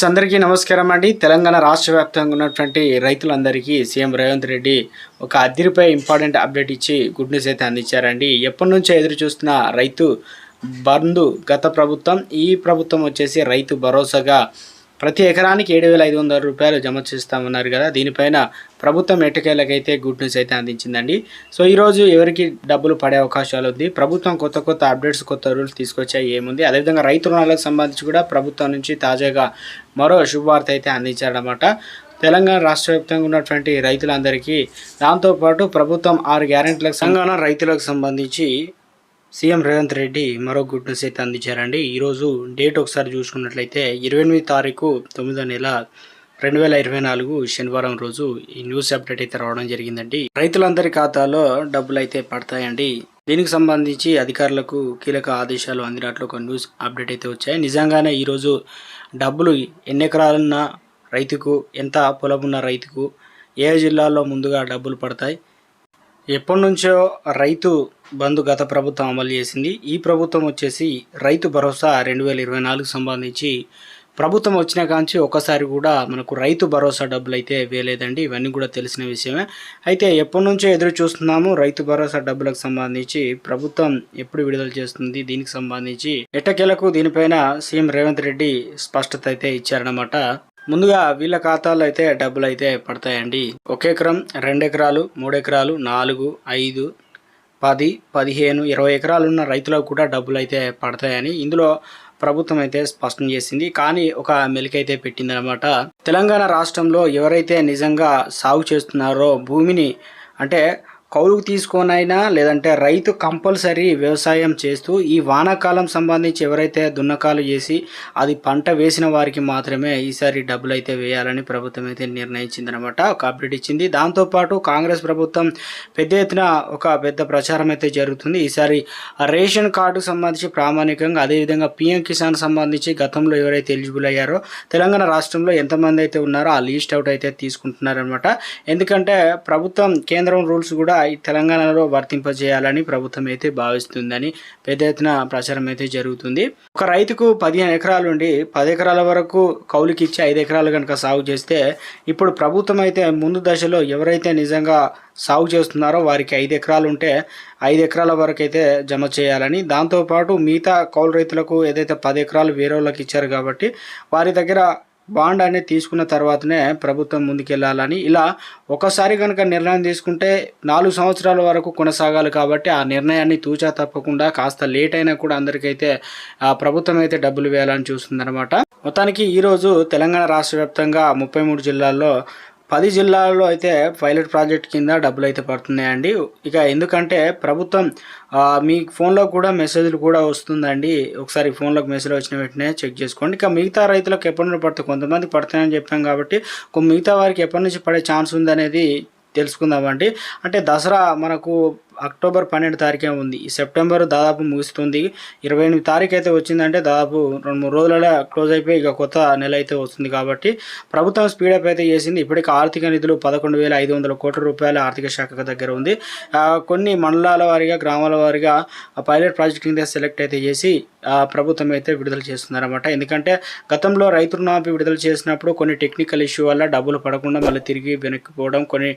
Friends అందరికీ నమస్కారం అండి. తెలంగాణ రాష్ట్ర వ్యాప్తంగా ఉన్నటువంటి రైతులందరికీ సీఎం రేవంత్ రెడ్డి ఒక అద్దరిపై ఇంపార్టెంట్ అప్డేట్ ఇచ్చి గుడ్ న్యూస్ అయితే అందించారండి. ఎప్పటి నుంచో ఎదురు చూస్తున్న రైతు బంధు గత ప్రభుత్వం ఈ ప్రభుత్వం వచ్చేసి రైతు భరోసాగా ప్రతి ఎకరానికి ఏడు వేల ఐదు వందల రూపాయలు జమ చేస్తామన్నారు కదా. దీనిపైన ప్రభుత్వం ఎటుకేళ్ళకైతే గుడ్ న్యూస్ అయితే అందించిందండి. సో ఈరోజు ఎవరికి డబ్బులు పడే అవకాశాలు ఉంది? ప్రభుత్వం కొత్త కొత్త అప్డేట్స్ కొత్త రూల్స్ తీసుకొచ్చాయి ఏముంది? అదేవిధంగా రైతు రుణాలకు సంబంధించి కూడా ప్రభుత్వం నుంచి తాజాగా మరో శుభవార్త అయితే అందించారన్నమాట. తెలంగాణ రాష్ట్ర వ్యాప్తంగా ఉన్నటువంటి రైతులందరికీ దాంతోపాటు ప్రభుత్వం ఆరు గ్యారెంటీలకు తెలంగాణ రైతులకు సంబంధించి సీఎం రేవంత్ రెడ్డి మరో గుడ్ న్యూస్ అయితే అందించారండి. ఈరోజు డేట్ ఒకసారి చూసుకున్నట్లయితే ఇరవై ఎనిమిది తారీఖు తొమ్మిదో నెల రెండు వేల ఇరవై నాలుగు శనివారం రోజు ఈ న్యూస్ అప్డేట్ అయితే రావడం జరిగిందండి. రైతులందరి ఖాతాలో డబ్బులు అయితే పడతాయండి. దీనికి సంబంధించి అధికారులకు కీలక ఆదేశాలు అందినట్లు ఒక న్యూస్ అప్డేట్ అయితే వచ్చాయి. నిజంగానే ఈరోజు డబ్బులు ఎన్ని ఎకరాలున్న రైతుకు ఎంత పొలం ఉన్న రైతుకు ఏ జిల్లాలో ముందుగా డబ్బులు పడతాయి? ఎప్పటి నుంచో రైతు బంద్ గత ప్రభుత్వం అమలు చేసింది. ఈ ప్రభుత్వం వచ్చేసి రైతు భరోసా రెండు వేల ఇరవై నాలుగు సంబంధించి ప్రభుత్వం వచ్చిన కాంచి ఒకసారి కూడా మనకు రైతు భరోసా డబ్బులు అయితే వేయలేదండి. ఇవన్నీ కూడా తెలిసిన విషయమే. అయితే ఎప్పటి నుంచో ఎదురు చూస్తున్నాము రైతు భరోసా డబ్బులకు సంబంధించి. ప్రభుత్వం ఎప్పుడు విడుదల చేస్తుంది? దీనికి సంబంధించి ఎట్టకేలకు దీనిపైన సీఎం రేవంత్ రెడ్డి స్పష్టత అయితే ఇచ్చారన్నమాట. ముందుగా వీళ్ళ ఖాతాలో అయితే డబ్బులు అయితే పడతాయండి. ఒక ఎకరం రెండు ఎకరాలు మూడు ఎకరాలు నాలుగు ఐదు పది పదిహేను ఇరవై ఎకరాలు ఉన్న రైతులకు కూడా డబ్బులు అయితే పడతాయని ఇందులో ప్రభుత్వం అయితే స్పష్టం చేసింది. కానీ ఒక మెలికైతే పెట్టిందనమాట తెలంగాణ రాష్ట్రంలో ఎవరైతే నిజంగా సాగు చేస్తున్నారో భూమిని అంటే కౌలుకు తీసుకోనైనా లేదంటే రైతు కంపల్సరీ వ్యవసాయం చేస్తూ ఈ వానాకాలం సంబంధించి ఎవరైతే దున్నకాలు చేసి అది పంట వేసిన వారికి మాత్రమే ఈసారి డబ్బులు అయితే వేయాలని ప్రభుత్వం అయితే నిర్ణయించిందనమాట. ఒక అప్డేట్ ఇచ్చింది. దాంతోపాటు కాంగ్రెస్ ప్రభుత్వం పెద్ద ఎత్తున ఒక పెద్ద ప్రచారం అయితే జరుగుతుంది. ఈసారి రేషన్ కార్డుకు సంబంధించి ప్రామాణికంగా అదేవిధంగా పిఎం కిసాన్ సంబంధించి గతంలో ఎవరైతే ఎలిజిబుల్ అయ్యారో తెలంగాణ రాష్ట్రంలో ఎంతమంది అయితే ఉన్నారో ఆ లీస్ట్ అవుట్ అయితే తీసుకుంటున్నారనమాట. ఎందుకంటే ప్రభుత్వం కేంద్రం రూల్స్ కూడా తెలంగాణలో వర్తింపజేయాలని ప్రభుత్వం అయితే భావిస్తుందని పెద్ద ఎత్తున ప్రచారం అయితే జరుగుతుంది. ఒక రైతుకు పదిహేను ఎకరాలుండి పది ఎకరాల వరకు కౌలుకి ఇచ్చి ఐదు ఎకరాలు కనుక సాగు చేస్తే ఇప్పుడు ప్రభుత్వం అయితే ముందు దశలో ఎవరైతే నిజంగా సాగు చేస్తున్నారో వారికి ఐదు ఎకరాలు ఉంటే ఐదు ఎకరాల వరకు అయితే జమ చేయాలని. దాంతోపాటు మిగతా కౌలు రైతులకు ఏదైతే పది ఎకరాలు వేరే వాళ్ళకి ఇచ్చారు కాబట్టి వారి దగ్గర బాండ్ అనేది తీసుకున్న తర్వాతనే ప్రభుత్వం ముందుకెళ్ళాలని ఇలా ఒకసారి కనుక నిర్ణయం తీసుకుంటే నాలుగు సంవత్సరాల వరకు కొనసాగాలి కాబట్టి ఆ నిర్ణయాన్ని తూచా తప్పకుండా కాస్త లేట్ అయినా కూడా అందరికైతే ఆ ప్రభుత్వం అయితే డబ్బులు వేయాలని చూస్తుందన్నమాట. మొత్తానికి ఈరోజు తెలంగాణ రాష్ట్ర వ్యాప్తంగా ముప్పై మూడు జిల్లాల్లో పది జిల్లాల్లో అయితే పైలట్ ప్రాజెక్ట్ కింద డబ్బులు అయితే పడుతున్నాయండి. ఇక ఎందుకంటే ప్రభుత్వం మీ ఫోన్లో కూడా మెసేజ్లు కూడా వస్తుందండి. ఒకసారి ఫోన్లోకి మెసేజ్ వచ్చిన వెంటనే చెక్ చేసుకోండి. ఇక మిగతా రైతులకు ఎప్పటి నుండి పడుతుంది కొంతమంది పడుతున్నాయని చెప్పాం కాబట్టి మిగతా వారికి ఎప్పటి నుంచి పడే ఛాన్స్ ఉందనేది తెలుసుకుందామండి. అంటే దసరా మనకు అక్టోబర్ పన్నెండు తారీఖే ఉంది. ఈ సెప్టెంబర్ దాదాపు ముగుస్తుంది. ఇరవై ఎనిమిది తారీఖు అయితే వచ్చిందంటే దాదాపు రెండు మూడు రోజులలో క్లోజ్ అయిపోయి ఇక కొత్త నెల అయితే వస్తుంది కాబట్టి ప్రభుత్వం స్పీడప్ అయితే చేసింది. ఇప్పటికి ఆర్థిక నిధులు పదకొండు వేల ఐదు వందల కోట్ల రూపాయల ఆర్థిక శాఖ దగ్గర ఉంది. కొన్ని మండలాల వారీగా గ్రామాల వారీగా పైలట్ ప్రాజెక్ట్ కింద సెలెక్ట్ అయితే చేసి ప్రభుత్వం అయితే విడుదల చేస్తున్నారన్నమాట. ఎందుకంటే గతంలో రైతు రుణమాఫీ విడుదల చేసినప్పుడు కొన్ని టెక్నికల్ ఇష్యూ వల్ల డబ్బులు పడకుండా మళ్ళీ తిరిగి వెనక్కిపోవడం కొన్ని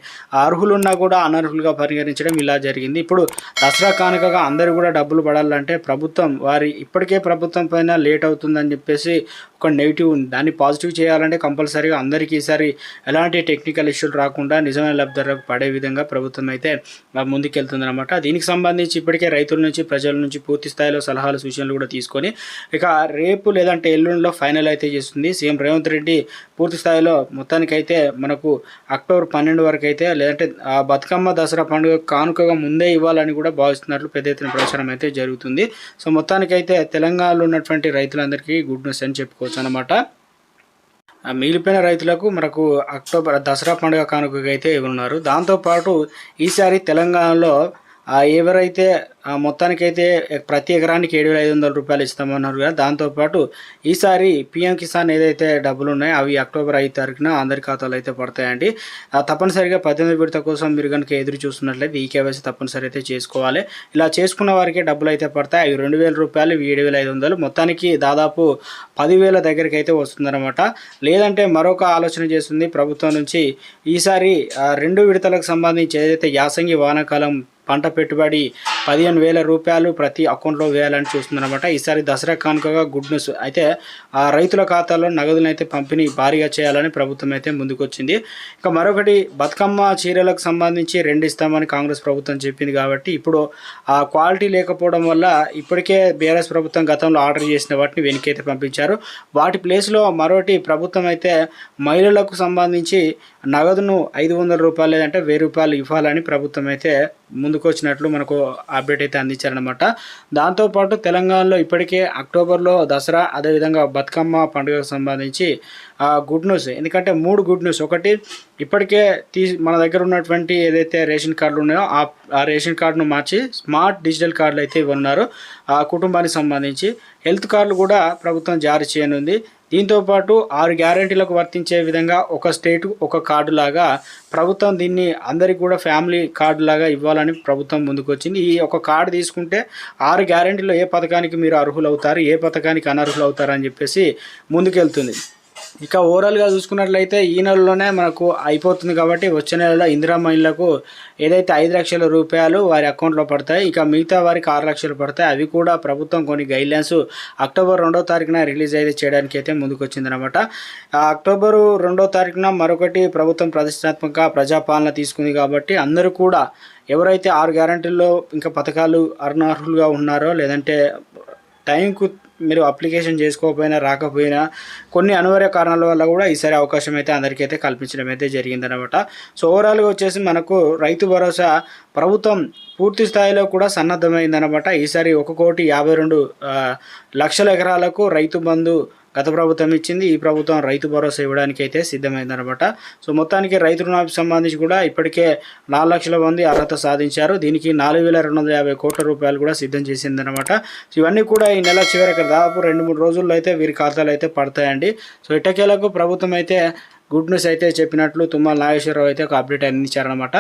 అర్హులున్నా కూడా అనర్హులుగా పరిగణించడం ఇలా జరిగింది. ఇప్పుడు దసరా కానుకగా అందరూ కూడా డబ్బులు పడాలంటే ప్రభుత్వం వారి ఇప్పటికే ప్రభుత్వం పైన లేట్ అవుతుందని చెప్పేసి ఒక నెగిటివ్ ఉంది. దాన్ని పాజిటివ్ చేయాలంటే కంపల్సరీగా అందరికీ ఈసారి ఎలాంటి టెక్నికల్ ఇష్యూలు రాకుండా నిజమైన లబ్ధిదారులకు పడే విధంగా ప్రభుత్వం అయితే ముందుకెళ్తుంది అనమాట దీనికి సంబంధించి ఇప్పటికే రైతుల నుంచి ప్రజల నుంచి పూర్తి స్థాయిలో సలహాలు సూచనలు కూడా తీసుకొని ఇక రేపు లేదంటే ఎల్లుండిలో ఫైనల్ అయితే చేస్తుంది. సీఎం రేవంత్ రెడ్డి పూర్తి స్థాయిలో మొత్తానికైతే మనకు అక్టోబర్ పన్నెండు వరకు అయితే లేదంటే ఆ బతుకమ్మ దసరా పండుగ కానుకగా ముందే ఇవ్వాలని కూడా భావిస్తున్నట్లు పెద్ద ఎత్తున ప్రచారం అయితే జరుగుతుంది. సో మొత్తానికైతే తెలంగాణలో ఉన్నటువంటి రైతులందరికీ గుడ్ న్యూస్ అని చెప్పుకోవచ్చు. అనమాట మిగిలిపోయిన రైతులకు మనకు అక్టోబర్ దసరా పండుగ కానుకగా అయితే ఇవ్వనున్నారు. దాంతోపాటు ఈసారి తెలంగాణలో ఎవరైతే మొత్తానికైతే ప్రతి ఎకరానికి ఏడు వేల ఐదు వందల రూపాయలు ఇస్తామన్నారు కదా. దాంతోపాటు ఈసారి పిఎం కిసాన్ ఏదైతే డబ్బులు ఉన్నాయో అవి అక్టోబర్ ఐదు తారీఖున అందరి ఖాతాలో అయితే పడతాయండి. ఆ, తప్పనిసరిగా పద్దెనిమిది విడత కోసం మీరు కనుక ఎదురు చూస్తున్నట్లయితే ఈ కేవైసీ తప్పనిసరి అయితే చేసుకోవాలి. ఇలా చేసుకున్న వారికి డబ్బులు అయితే పడతాయి. అవి రెండు వేల రూపాయలు ఏడు వేల ఐదు వందలు. మొత్తానికి దాదాపు పదివేల దగ్గరికి అయితే వస్తుందన్నమాట. లేదంటే మరొక ఆలోచన చేస్తుంది ప్రభుత్వం నుంచి. ఈసారి రెండు విడతలకు సంబంధించి ఏదైతే యాసంగి వానాకాలం పంట పెట్టుబడి పదిహేను వేల రూపాయలు ప్రతి అకౌంట్లో వేయాలని చూస్తుందన్నమాట. ఈసారి దసరా కానుకగా గుడ్ న్యూస్. అయితే ఆ రైతుల ఖాతాలో నగదులను అయితే పంపిణీ భారీగా చేయాలని ప్రభుత్వం అయితే ముందుకొచ్చింది. ఇక మరొకటి బతుకమ్మ చీరలకు సంబంధించి రెండు ఇస్తామని కాంగ్రెస్ ప్రభుత్వం చెప్పింది కాబట్టి ఇప్పుడు ఆ క్వాలిటీ లేకపోవడం వల్ల ఇప్పటికే బీఆర్ఎస్ ప్రభుత్వం గతంలో ఆర్డర్ చేసిన వాటిని వెనకైతే పంపించారు. వాటి ప్లేస్లో మరొకటి ప్రభుత్వం అయితే మహిళలకు సంబంధించి నగదును ఐదు వందల రూపాయలు లేదంటే వెయ్యి రూపాయలు ఇవ్వాలని ప్రభుత్వం అయితే ముందుకు వచ్చినట్లు మనకు అప్డేట్ అయితే అందించారనమాట దాంతోపాటు తెలంగాణలో ఇప్పటికే అక్టోబర్లో దసరా అదేవిధంగా బతుకమ్మ పండుగకు సంబంధించి ఆ, గుడ్ న్యూస్ ఎందుకంటే మూడు గుడ్ న్యూస్ ఒకటి ఇప్పటికే తీ మన దగ్గర ఉన్నటువంటి ఏదైతే రేషన్ కార్డులు ఉన్నాయో ఆ ఆ రేషన్ కార్డును మార్చి స్మార్ట్ డిజిటల్ కార్డులు అయితే ఇవ్వనున్నారు. ఆ కుటుంబానికి సంబంధించి హెల్త్ కార్డులు కూడా ప్రభుత్వం జారీ చేయనుంది. దీంతో పాటు ఆరు గ్యారంటీలకు వర్తించే విధంగా ఒక స్టేట్ ఒక కార్డు లాగా ప్రభుత్వం దీన్ని అందరికి కూడా ఫ్యామిలీ కార్డు లాగా ఇవ్వాలని ప్రభుత్వం ముందుకు వచ్చింది ఈ ఒక కార్డు తీసుకుంటే ఆరు గ్యారంటీలో ఏ పథకానికి మీరు అర్హులు అవుతారు ఏ పథకానికి అనర్హులు అవుతారు అని చెప్పేసి ముందుకెళ్తుంది. ఇక ఓవరాల్గా చూసుకున్నట్లయితే ఈ నెలలోనే మనకు అయిపోతుంది కాబట్టి వచ్చే నెలలో ఇందిరా మహిళలకు ఏదైతే ఐదు లక్షల రూపాయలు వారి అకౌంట్లో పడతాయి ఇక మిగతా వారికి ఆరు లక్షలు పడతాయి. అవి కూడా ప్రభుత్వం కొన్ని గైడ్లైన్స్ అక్టోబర్ రెండో తారీఖున రిలీజ్ అయితే చేయడానికి అయితే ముందుకొచ్చిందనమాట అక్టోబరు రెండో తారీఖున మరొకటి ప్రభుత్వం ప్రతిష్టాత్మక ప్రజాపాలన తీసుకుంది కాబట్టి అందరూ కూడా ఎవరైతే ఆరు గ్యారంటీల్లో ఇంకా పథకాలు అర్హులుగా ఉన్నారో లేదంటే టైంకు మీరు అప్లికేషన్ చేసుకోకపోయినా రాకపోయినా కొన్ని అనివార్య కారణాల వల్ల కూడా ఈసారి అవకాశం అయితే అందరికైతే కల్పించడం అయితే జరిగిందనమాట. సో ఓవరాల్గా వచ్చేసి మనకు రైతు భరోసా ప్రభుత్వం పూర్తి స్థాయిలో కూడా సన్నద్ధమైందనమాట. ఈసారి ఒక కోటి యాభై రెండు లక్షల ఎకరాలకు రైతు బంధు గత ప్రభుత్వం ఇచ్చింది ఈ ప్రభుత్వం రైతు భరోసా ఇవ్వడానికి అయితే సిద్ధమైందనమాట. సో మొత్తానికి రైతు రుణానికి సంబంధించి కూడా ఇప్పటికే నాలుగు లక్షల మంది అర్హత సాధించారు. దీనికి నాలుగు వేల రెండు వందల యాభై కోట్ల రూపాయలు కూడా సిద్ధం చేసిందనమాట. ఇవన్నీ కూడా ఈ నెల చివరికి దాదాపు రెండు మూడు రోజుల్లో అయితే వీరి ఖాతాలు అయితే పడతాయండి. సో ఇటకేలకు ప్రభుత్వం అయితే గుడ్ న్యూస్ అయితే చెప్పినట్లు తుమ్మల నాగేశ్వరరావు అయితే ఒక అప్డేట్ అందించారనమాట.